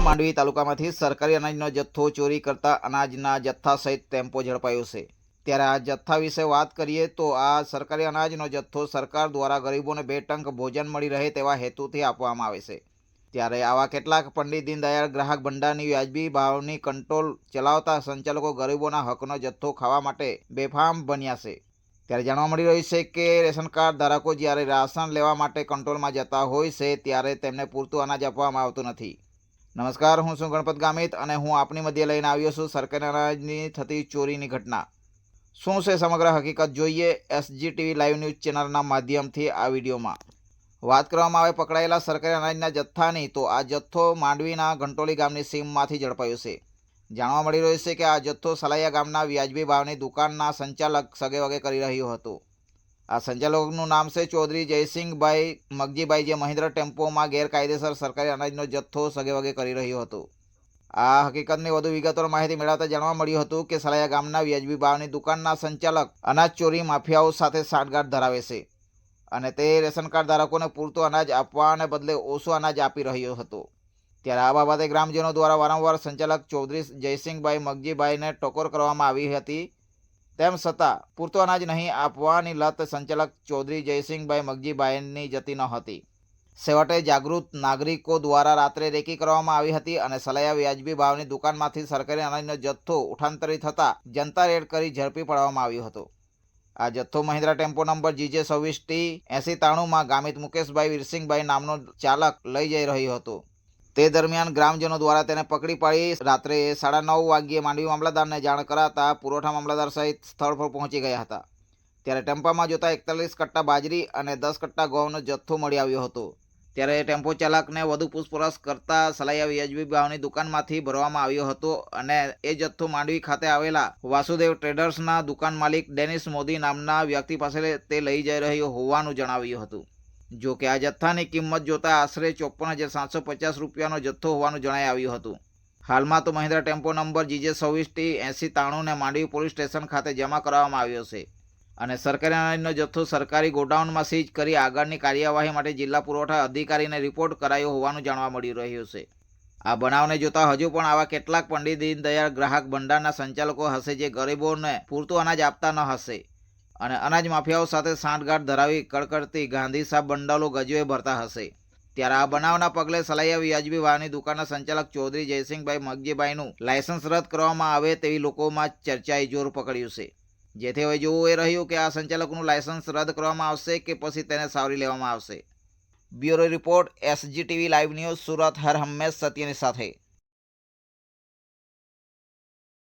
માંડવી તાલુકામાંથી સરકારી અનાજનો જથ્થો ચોરી કરતા અનાજના જથ્થા સહિત ટેમ્પો ઝડપાયો છે. ત્યારે આ જથ્થા વિશે વાત કરીએ તો આ સરકારી અનાજનો જથ્થો સરકાર દ્વારા ગરીબોને બે ટંક ભોજન મળી રહે તેવા હેતુથી આપવામાં આવે છે. ત્યારે આવા કેટલાક પંડિત દીનદયાળ ગ્રાહક ભંડારની વ્યાજબી ભાવની કંટ્રોલ ચલાવતા સંચાલકો ગરીબોના હકનો જથ્થો ખાવા માટે બેફામ બન્યા છે. ત્યારે જાણવા મળી રહ્યું છે કે રેશન કાર્ડ ધારકો જ્યારે રાશન લેવા માટે કંટ્રોલમાં જતા હોય છે, ત્યારે તેમને પૂરતું અનાજ આપવામાં આવતું નથી. નમસ્કાર, હું છું ગણપત ગામિત અને હું આપની મધ્ય લઈને આવ્યો છું સરકારી અનાજની થતી ચોરીની ઘટના. શું છે સમગ્ર હકીકત? જોઈએ એસજી ટીવી લાઈવ ન્યૂઝ ચેનલના માધ્યમથી આ વિડીયોમાં. વાત કરવામાં આવે પકડાયેલા સરકારી અનાજના જથ્થાની, તો આ જથ્થો માંડવીના ઘંટોલી ગામની સીમમાંથી ઝડપાયો છે. જાણવા મળી રહ્યું છે કે આ જથ્થો સલાયા ગામના વ્યાજબી ભાવની દુકાનના સંચાલક સગે વગે કરી રહ્યો હતો. આ સંચાલકનું નામ છે ચૌધરી જયસિંહભાઈ મગજીભાઈ, જે મહિન્દ્ર ટેમ્પોમાં ગેરકાયદેસર સરકારી અનાજનો જથ્થો સગે વગે કરી રહ્યો હતો. આ હકીકતની વધુ વિગતવાર માહિતી મેળવતા જાણવા મળ્યું હતું કે સલાયા ગામના વ્યાજબી ભાવની દુકાનના સંચાલક અનાજ ચોરી માફિયાઓ સાથે સાંઠગાંઠ ધરાવે છે અને તે રેશન કાર્ડ ધારકોને પૂરતું અનાજ આપવાને બદલે ઓછું અનાજ આપી રહ્યો હતો. ત્યારે આ બાબતે ગ્રામજનો દ્વારા વારંવાર સંચાલક ચૌધરી જયસિંહભાઈ મગજીભાઈને ટકોર કરવામાં આવી હતી તેમ છતાં, પૂરતો અનાજ નહીં આપવાની લત સંચાલક ચૌધરી જયસિંહભાઈ મગજીભાઈની જતી ન હતી. છેવટે જાગૃત નાગરિકો દ્વારા રાત્રે રેકી કરવામાં આવી હતી અને સલાયા વ્યાજબી ભાવની દુકાનમાંથી સરકારી અનાજનો જથ્થો ઉઠાંતરિત થતાં જનતા રેડ કરી ઝડપી પાડવામાં આવ્યો હતો. આ જથ્થો મહિન્દ્રા ટેમ્પો નંબર જીજે છવ્વીસ ટી એસી તાણુંમાં ગામિત મુકેશભાઈ વીરસિંહભાઈ નામનો ચાલક લઈ જઈ રહ્યો હતો. તે દરમિયાન ગ્રામજનો દ્વારા તેને પકડી પાડી રાત્રે સાડા નવ વાગ્યે માંડવી મામલતદારને જાણ કરાતા પુરવઠા મામલતદાર સહિત સ્થળ પર પહોંચી ગયા હતા. ત્યારે ટેમ્પામાં જોતા એકતાલીસ કટ્ટા બાજરી અને દસ કટ્ટા ઘઉંનો જથ્થો મળી આવ્યો હતો. ત્યારે ટેમ્પો ચાલકને વધુ પૂછપરછ કરતા સલાયા વ્યાજબી ભાવની દુકાનમાંથી ભરવામાં આવ્યો હતો અને એ જથ્થો માંડવી ખાતે આવેલા વાસુદેવ ટ્રેડર્સના દુકાન માલિક ડેનિસ મોદી નામના વ્યક્તિ પાસે તે લઈ જઈ રહ્યો હોવાનું જણાવ્યું હતું. જો કે આ જથ્થાની કિંમત જોતા આશરે ચોપન હજાર સાતસો પચાસ રૂપિયાનો જથ્થો હોવાનું જણાઈ આવ્યું હતું. હાલમાં તો મહિન્દ્રા ટેમ્પો નંબર જીજે સવીસ ટી એંસી તાણુંને માંડવી પોલીસ સ્ટેશન ખાતે જમા કરાવવામાં આવ્યો છે અને સરકારી અનાજનો જથ્થો સરકારી ગોડાઉનમાં સીઝ કરી આગળની કાર્યવાહી માટે જિલ્લા પુરવઠા અધિકારીને રિપોર્ટ કરાયો હોવાનું જાણવા મળી રહ્યું છે. આ બનાવને જોતા હજુ પણ આવા કેટલાક પંડિત દીનદયાળ ગ્રાહક ભંડારના સંચાલકો હશે જે ગરીબોને પૂરતું અનાજ આપતા ન હશે. અને અનાજ માફિયાઓ સાથે સાંઠગાંઠ ધરાવી કડકડતી ગાંધી સાહેબ બંડલો ગજવે ભરતા હશે. ત્યારે આ બનાવના પગલે સલાયા વ્યાજબી વાહની દુકાનના સંચાલક ચૌધરી જયસિંહભાઈ મગજીભાઈનું લાયસન્સ રદ કરવામાં આવે તેવી લોકોમાં ચર્ચાએ જોર પકડ્યું છે. જેથી હવે જોવું એ રહ્યું કે આ સંચાલકનું લાયસન્સ રદ કરવામાં આવશે કે પછી તેને સાવરી લેવામાં આવશે. Bureau report SG TV live news Surat, હર હંમેશ સત્યની સાથે.